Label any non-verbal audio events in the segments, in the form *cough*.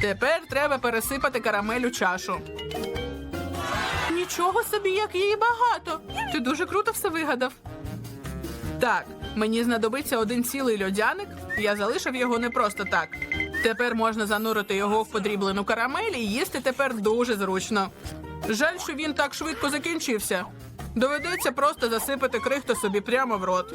Тепер треба пересипати карамель у чашу. Нічого собі, як її багато. Ти дуже круто все вигадав. Так, мені знадобиться один цілий льодяник. Я залишив його не просто так. Тепер можна занурити його в подріблену карамель і їсти тепер дуже зручно. Жаль, що він так швидко закінчився. Доведеться просто засипати крихту собі прямо в рот.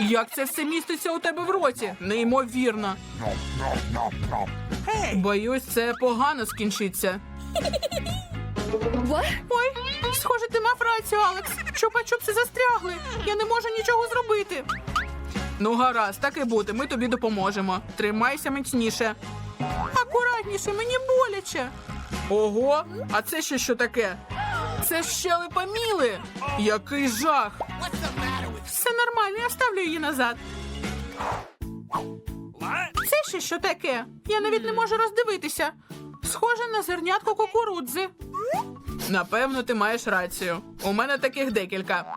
Як це все міститься у тебе в роті? Неймовірно. Боюсь, це погано скінчиться. Ой, схоже, ти мав рацію, Алекс. Чупа-чупси застрягли. Я не можу нічого зробити. Ну, гаразд, так і буде. Ми тобі допоможемо. Тримайся міцніше. Акуратніше, мені боляче. Ого, а це ще що таке? Це щелепа Міли. Який жах. Нормально, я вставлю її назад. Це ще що таке? Я навіть не можу роздивитися. Схоже на зернятко кукурудзи. Напевно, ти маєш рацію. У мене таких декілька.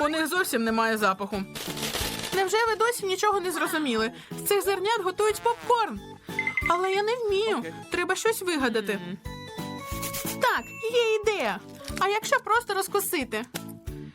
У них зовсім немає запаху. Невже ви досі нічого не зрозуміли? З цих зернят готують попкорн. Але я не вмію. Треба щось вигадати. Так, є ідея. А якщо просто розкусити?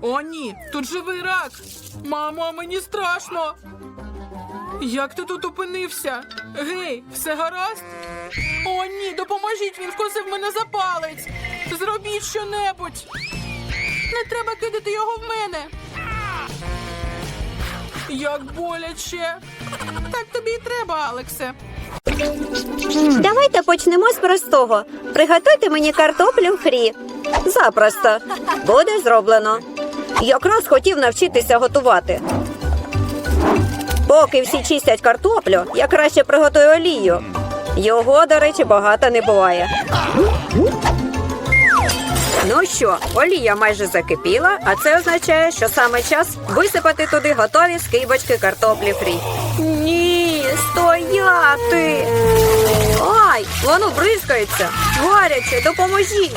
О, ні, тут живий рак. Мамо, мені страшно. Як ти тут опинився? Гей, все гаразд? О, ні, допоможіть, він вкусив мене за палець. Зробіть щонебудь. Не треба кидати його в мене. Як боляче. Так тобі і треба, Алексе. Давайте почнемо з простого. Приготуйте мені картоплю фрі. Запросто. Буде зроблено. Якраз хотів навчитися готувати. Поки всі чистять картоплю, я краще приготую олію. Його, до речі, багато не буває. Ну що, олія майже закипіла, а це означає, що саме час висипати туди готові скибочки картоплі фрі. Ні, стояти. Ай, воно бризкається. Гаряче, допоможіть.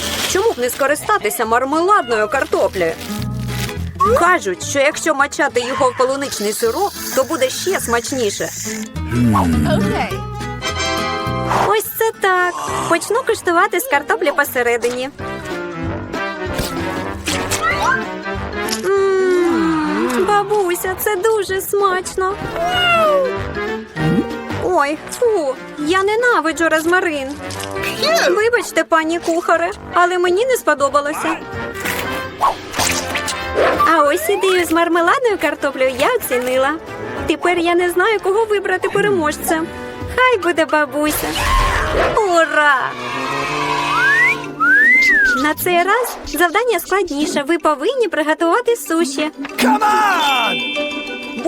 Чому б не скористатися мармеладною картоплею? Кажуть, що якщо мачати його в полуничний сироп, то буде ще смачніше. Okay. Ось це так. Почну куштувати з картоплі посередині. М, Бабуся, це дуже смачно. Ой, фу, я ненавиджу розмарин. Вибачте, пані кухаре, але мені не сподобалося. А ось ідею з мармеладною картоплею я оцінила. Тепер я не знаю, кого вибрати переможцем. Хай буде бабуся. Ура! На цей раз завдання складніше. Ви повинні приготувати суші.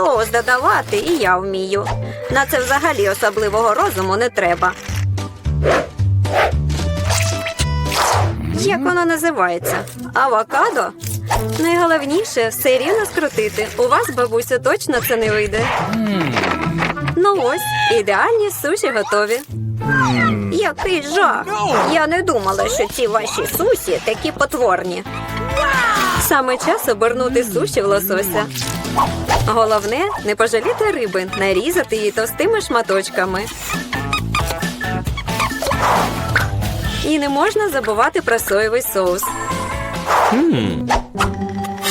Соус додавати і я вмію. На це взагалі особливого розуму не треба. Як воно називається? Авокадо? Найголовніше все рівно скрутити. У вас, бабусю, точно це не вийде. Ну ось, ідеальні суші готові. Який жах! Я не думала, що ці ваші суші такі потворні. Саме час обернути суші в лосося. Головне не пожаліти риби, нарізати її товстими шматочками. І не можна забувати про соєвий соус.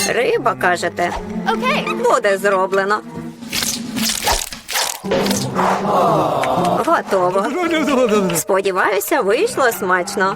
Риба, кажете? Окей. Буде зроблено. Готово. *laughs* Сподіваюся, вийшло смачно.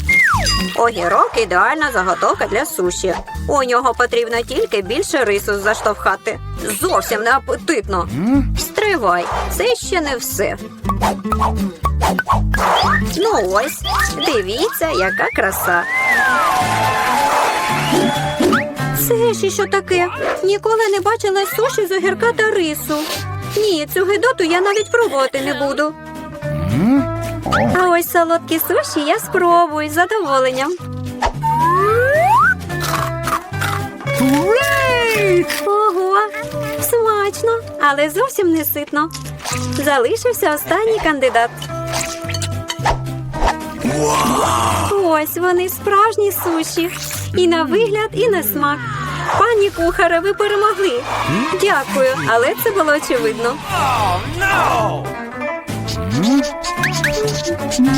Огірок ідеальна заготовка для суші. У нього потрібно тільки більше рису заштовхати. Зовсім не апетитно. Стривай, це ще не все. Ну ось, дивіться, яка краса. Це ще що таке? Ніколи не бачила суші з огірка та рису. Ні, цю гидоту я навіть пробувати не буду. А ось солодкі суші я спробую з задоволенням. Ого, смачно, але зовсім не ситно. Залишився останній кандидат. Ось вони справжні суші. І на вигляд, і на смак. Пані кухаре, ви перемогли. Дякую, але це було очевидно.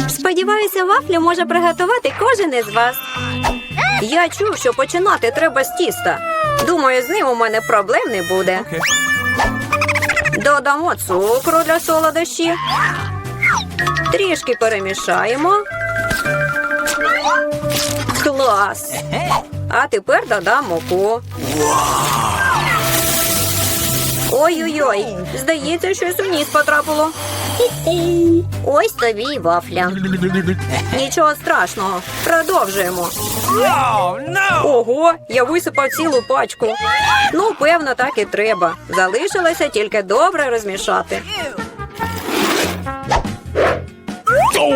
Сподіваюся, вафлю може приготувати кожен із вас. Я чув, що починати треба з тіста. Думаю, з ним у мене проблем не буде. Додамо цукру для солодощі. Трішки перемішаємо. Клас! А тепер додам муку. Ой-ой-ой, здається, щось у ніс потрапило. Ось тобі й вафля. Нічого страшного. Продовжуємо. Ого, я висипав цілу пачку. Ну, певно, так і треба. Залишилося тільки добре розмішати.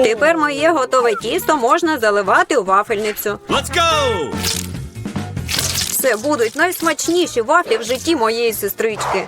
Тепер моє готове тісто можна заливати у вафельницю. Let's go! Це будуть найсмачніші вафлі в житті моєї сестрички.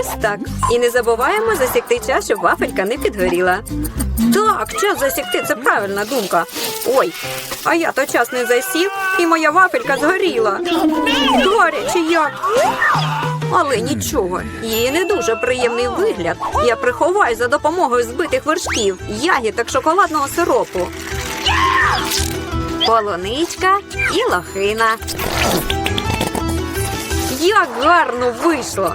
Ось так. І не забуваємо засікти час, щоб вафелька не підгоріла. Так, час засікти це правильна думка. Ой, а я то час не засік, і моя вафелька згоріла. Гаряче як. Але нічого, її не дуже приємний вигляд. Я приховаю за допомогою збитих вершків, ягід шоколадного сиропу. Полуничка і лохина. Як гарно вийшло!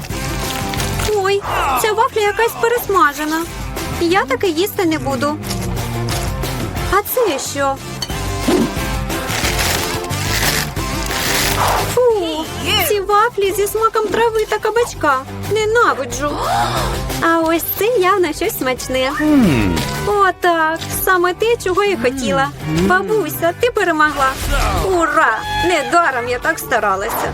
Ой, ця вафля якась пересмажена. Я таке їсти не буду. А це що? Фу, ці вафлі зі смаком трави та кабачка. Ненавиджу. А ось це явно щось смачне. Отак, саме те, чого я хотіла. Бабуся, ти перемогла. Ура! Недаром я так старалася.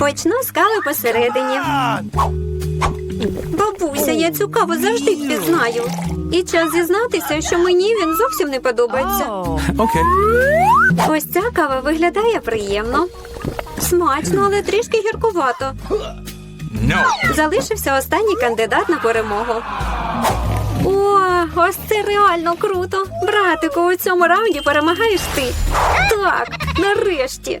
Почну з кави посередині. Бабуся, я цю каву завжди впізнаю. І час зізнатися, що мені він зовсім не подобається. Okay. Ось ця кава виглядає приємно. Смачно, але трішки гіркувато. No. Залишився останній кандидат на перемогу. О, ось це реально круто. Братику, у цьому раунді перемагаєш ти. Так, нарешті.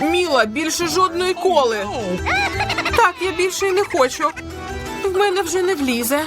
Міла, більше жодної коли. Так, я більше й не хочу. В мене вже не влізе.